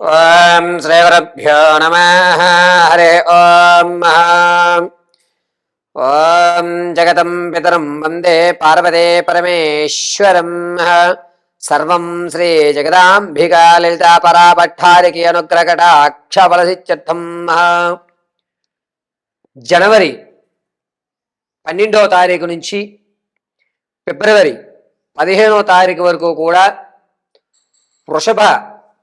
ఓం శ్రీగురుభ్యో నమ. హరే ఓం ఓం జగతం పితరం వందే పార్వతే పరమేశ్వరం. సర్వం శ్రీ జగదాంబికా లలితా పరాభట్టారికి అనుగ్రహకటాక్షఫలసిత్యర్థం జనవరి పన్నెండవ తారీఖు నుంచి ఫిబ్రవరి పదిహేనో తారీఖు వరకు కూడా వృషభ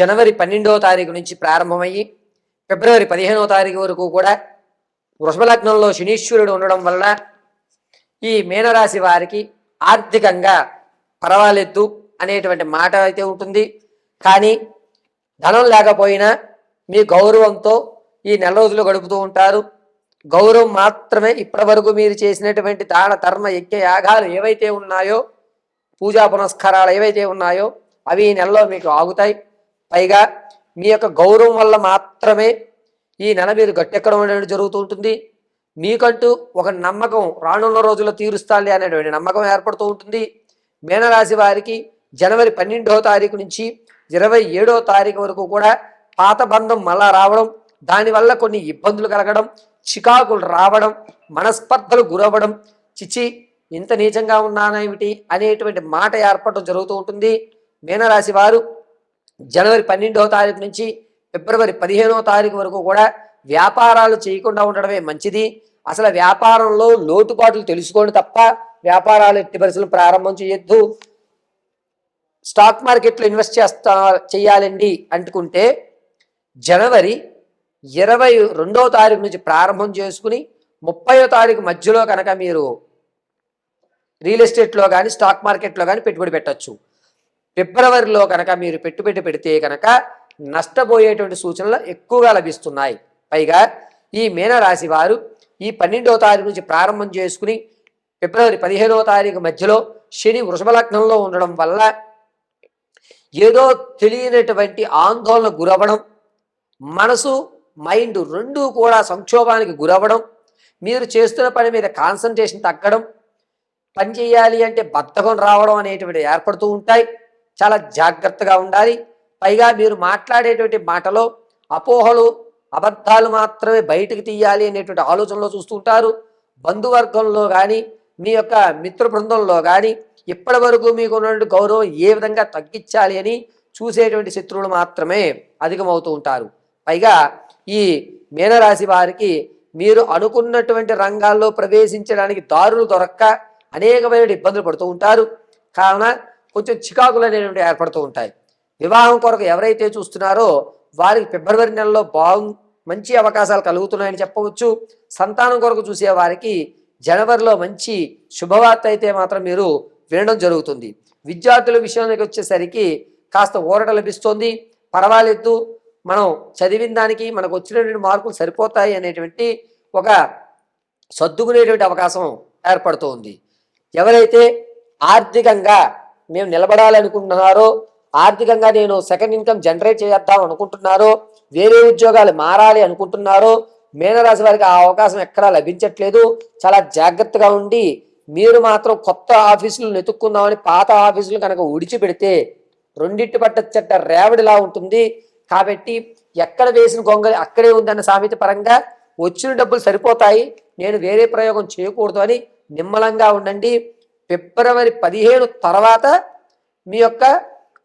జనవరి పన్నెండవ తారీఖు నుంచి ప్రారంభమయ్యి ఫిబ్రవరి పదిహేనవ తారీఖు వరకు కూడా వృషభలగ్నంలో శనీశ్వరుడు ఉండడం వల్ల ఈ మీనరాశి వారికి ఆర్థికంగా పర్వాలేదు అనేటువంటి మాట అయితే ఉంటుంది. కానీ ధనం లేకపోయినా మీ గౌరవంతో ఈ నెల రోజులు గడుపుతూ ఉంటారు. గౌరవం మాత్రమే ఇప్పటివరకు మీరు చేసినటువంటి దాన ధర్మ యజ్ఞ యాగాలు ఏవైతే ఉన్నాయో పూజా పునస్కారాలు ఏవైతే ఉన్నాయో అవి ఈ నెలలో మీకు ఆగుతాయి. పైగా మీ యొక్క గౌరవం వల్ల మాత్రమే ఈ నెల మీరు గట్టెక్కడం అనేది జరుగుతూ ఉంటుంది. మీకంటూ ఒక నమ్మకం రానున్న రోజుల్లో తీరుస్తాలి అనేటువంటి నమ్మకం ఏర్పడుతూ ఉంటుంది. మీనరాశి వారికి జనవరి పన్నెండవ తారీఖు నుంచి ఇరవై ఏడవ తారీఖు వరకు కూడా పాత బంధం మళ్ళా రావడం దానివల్ల కొన్ని ఇబ్బందులు కలగడం చికాకులు రావడం మనస్పర్ధలు గురవ్వడం చిచి ఇంత నీచంగా ఉన్నానేమిటి అనేటువంటి మాట ఏర్పడడం జరుగుతూ ఉంటుంది. మీనరాశి వారు జనవరి పన్నెండవ తారీఖు నుంచి ఫిబ్రవరి పదిహేనవ తారీఖు వరకు కూడా వ్యాపారాలు చేయకుండా ఉండడమే మంచిది. అసలు వ్యాపారంలో లోటుపాట్లు తెలుసుకోండి తప్ప వ్యాపారాలు ఎట్టి పరిస్థితులు ప్రారంభం చేయొద్దు. స్టాక్ మార్కెట్లో ఇన్వెస్ట్ చేస్తా చేయాలండి అంటుకుంటే జనవరి ఇరవై రెండవ తారీఖు నుంచి ప్రారంభం చేసుకుని ముప్పయో తారీఖు మధ్యలో కనుక మీరు రియల్ ఎస్టేట్లో కానీ స్టాక్ మార్కెట్లో కానీ పెట్టుబడి పెట్టచ్చు. ఫిబ్రవరిలో కనుక మీరు పెట్టుబడి పెడితే కనుక నష్టపోయేటువంటి సూచనలు ఎక్కువగా లభిస్తున్నాయి. పైగా ఈ మీనరాశి వారు ఈ పన్నెండవ తారీఖు నుంచి ప్రారంభం చేసుకుని ఫిబ్రవరి పదిహేనవ తారీఖు మధ్యలో శని వృషభ లగ్నంలో ఉండడం వల్ల ఏదో తెలియనటువంటి ఆందోళన గురవ్వడం మనసు మైండ్ రెండూ కూడా సంక్షోభానికి గురవ్వడం మీరు చేస్తున్న పని మీద కాన్సన్ట్రేషన్ తగ్గడం పని చేయాలి అంటే బద్ధకం రావడం అనేటువంటి ఏర్పడుతూ ఉంటాయి. చాలా జాగ్రత్తగా ఉండాలి. పైగా మీరు మాట్లాడేటువంటి మాటలో అపోహలు అబద్ధాలు మాత్రమే బయటకు తీయాలి అనేటువంటి ఆలోచనలో చూస్తూ ఉంటారు. బంధువర్గంలో కానీ మీ యొక్క మిత్ర బృందంలో కానీ ఇప్పటి వరకు మీకు ఉన్నటువంటి గౌరవం ఏ విధంగా తగ్గించాలి అని చూసేటువంటి శత్రువులు మాత్రమే అధికమవుతూ ఉంటారు. పైగా ఈ మీనరాశి వారికి మీరు అనుకున్నటువంటి రంగాల్లో ప్రవేశించడానికి దారులు దొరక్క అనేకమైన ఇబ్బందులు పడుతూ ఉంటారు. కావున కొంచెం చికాకులు అనేటువంటి ఏర్పడుతూ ఉంటాయి. వివాహం కొరకు ఎవరైతే చూస్తున్నారో వారికి ఫిబ్రవరి నెలలో బాగు మంచి అవకాశాలు కలుగుతున్నాయని చెప్పవచ్చు. సంతానం కొరకు చూసే వారికి జనవరిలో మంచి శుభవార్త అయితే మాత్రం మీరు వినడం జరుగుతుంది. విద్యార్థుల విషయానికి వచ్చేసరికి కాస్త ఊరట లభిస్తోంది. పర్వాలేదు మనం చదివిన దానికి మనకు వచ్చినటువంటి మార్కులు సరిపోతాయి అనేటువంటి ఒక సర్దుకునేటువంటి అవకాశం ఏర్పడుతోంది. ఎవరైతే ఆర్థికంగా మేము నిలబడాలనుకుంటున్నారో ఆర్థికంగా నేను సెకండ్ ఇన్కమ్ జనరేట్ చేద్దాం అనుకుంటున్నారో వేరే ఉద్యోగాలు మారాలి అనుకుంటున్నారో మీనరాశి వారికి ఆ అవకాశం ఎక్కడా లభించట్లేదు. చాలా జాగ్రత్తగా ఉండి మీరు మాత్రం కొత్త ఆఫీసులు వెతుక్కుందామని పాత ఆఫీసులు కనుక విడిచిపెడితే రెండింటి పట్ట చెట్ట రేవడిలా ఉంటుంది. కాబట్టి ఎక్కడ వేసిన గొంగలి అక్కడే ఉందన్న సామెత పరంగా వచ్చిన డబ్బులు సరిపోతాయి. నేను వేరే ప్రయోగం చేయకూడదు అని నిమ్మలంగా ఉండండి. ఫిబ్రవరి పదిహేను తర్వాత మీ యొక్క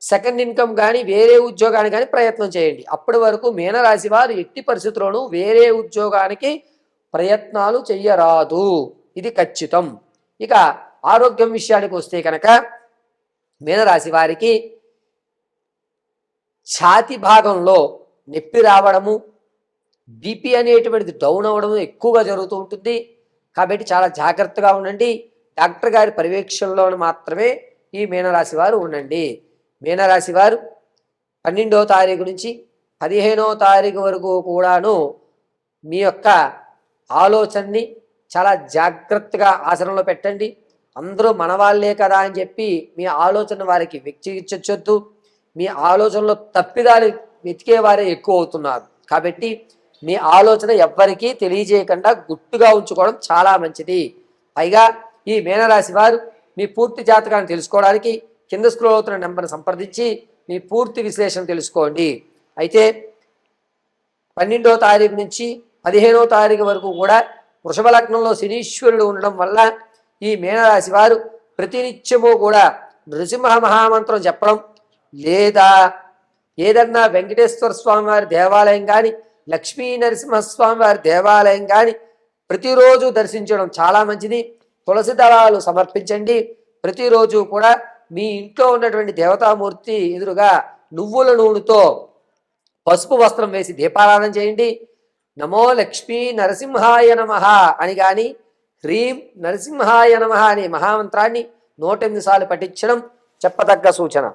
సెకండ్ ఇన్కమ్ కానీ వేరే ఉద్యోగానికి కానీ ప్రయత్నం చేయండి. అప్పటి వరకు మీనరాశి వారు ఎట్టి పరిస్థితుల్లోనూ వేరే ఉద్యోగానికి ప్రయత్నాలు చెయ్యరాదు. ఇది ఖచ్చితం. ఇక ఆరోగ్యం విషయానికి వస్తే కనుక మీనరాశి వారికి ఛాతి భాగంలో నొప్పి రావడము బీపీ అనేటువంటిది డౌన్ అవ్వడము ఎక్కువగా జరుగుతూ ఉంటుంది. కాబట్టి చాలా జాగ్రత్తగా ఉండండి. డాక్టర్ గారి పర్యవేక్షణలో మాత్రమే ఈ మీనరాశి వారు ఉండండి. మీనరాశి వారు పన్నెండవ తారీఖు నుంచి పదిహేనవ తారీఖు వరకు కూడాను మీ యొక్క ఆలోచనని చాలా జాగ్రత్తగా ఆచరణలో పెట్టండి. అందరూ మనవాళ్ళే కదా అని చెప్పి మీ ఆలోచన వారికి వ్యక్తిగించొద్దు మీ ఆలోచనలో తప్పిదాలు వెతికేవారే ఎక్కువ అవుతున్నారు. కాబట్టి మీ ఆలోచన ఎవ్వరికీ తెలియజేయకుండా గుట్టుగా ఉంచుకోవడం చాలా మంచిది. పైగా ఈ మీనరాశి వారు మీ పూర్తి జాతకాన్ని తెలుసుకోవడానికి కింద స్క్రోల్ అవుతున్న నెంబర్ని సంప్రదించి మీ పూర్తి విశ్లేషణ తెలుసుకోండి. అయితే పన్నెండో తారీఖు నుంచి పదిహేనో తారీఖు వరకు కూడా వృషభ లగ్నంలో శనీశ్వరుడు ఉండడం వల్ల ఈ మీనరాశి వారు ప్రతినిత్యము కూడా నృసింహ మహామంత్రం చెప్పడం లేదా ఏదన్నా వెంకటేశ్వర స్వామి వారి దేవాలయం కానీ లక్ష్మీ నరసింహస్వామి వారి దేవాలయం కానీ ప్రతిరోజు దర్శించడం చాలా మంచిది. తులసి దళాలు సమర్పించండి. ప్రతిరోజు కూడా మీ ఇంట్లో ఉన్నటువంటి దేవతామూర్తి ఎదురుగా నువ్వుల నూనెతో పసుపు వస్త్రం వేసి దీపారాధన చేయండి. నమో లక్ష్మీ నరసింహాయ నమ అని కానీ హ్రీం నరసింహాయ నమ అనే మహామంత్రాన్ని నూట ఎనిమిది సార్లు పఠించడం చెప్పదగ్గ సూచన.